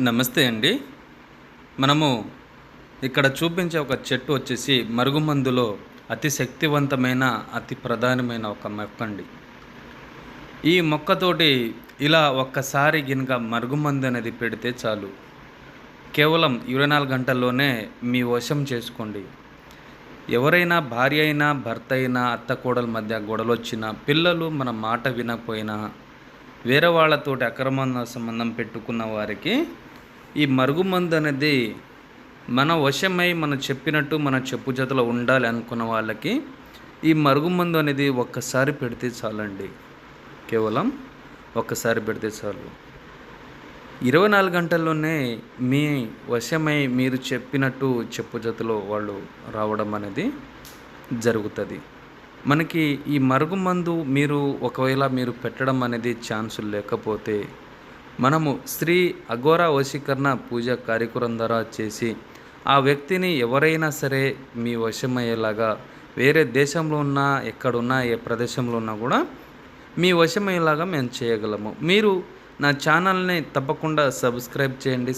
నమస్తే అండి. మనము ఇక్కడ చూపించే ఒక చెట్టు వచ్చేసి మరుగుమందులో అతి శక్తివంతమైన అతి ప్రధానమైన ఒక మొక్క అండి. ఈ మొక్కతోటి ఇలా ఒక్కసారి గినక మరుగుమందు అనేది పెడితే చాలు. కేవలం ఇరవై నాలుగు గంటల్లోనే మీ వశం చేసుకోండి. ఎవరైనా భార్య అయినా భర్త అయినా అత్త కోడల మధ్య గొడవలు వచ్చినా పిల్లలు మన మాట వినకపోయినా వేరే వాళ్ళతోటి అక్రమ సంబంధం పెట్టుకున్న వారికి ఈ మరుగుమందు అనేది మన వశమై మనం చెప్పినట్టు మన చెప్పు చేతిలో ఉండాలి అనుకున్న వాళ్ళకి ఈ మరుగుమందు అనేది ఒక్కసారి పెడితే చాలండి. కేవలం ఒక్కసారి పెడితే చాలు. ఇరవై నాలుగు గంటల్లోనే మీ వశమై మీరు చెప్పినట్టు చెప్పు జతలో వాళ్ళు రావడం అనేది జరుగుతుంది. మనకి ఈ మరుగుమందు మీరు ఒకవేళ మీరు పెట్టడం అనేది ఛాన్సులు లేకపోతే మనము స్త్రీ అఘోర వశీకరణ పూజ కార్యక్రమం ద్వారా చేసి ఆ వ్యక్తిని ఎవరైనా సరే మీ వశమయ్యేలాగా వేరే దేశంలో ఉన్నా ఎక్కడున్నా ఏ ప్రదేశంలో ఉన్నా కూడా మీ వశమయ్యేలాగా మేము చేయగలము. మీరు నా ఛానల్ని తప్పకుండా సబ్స్క్రైబ్ చేయండి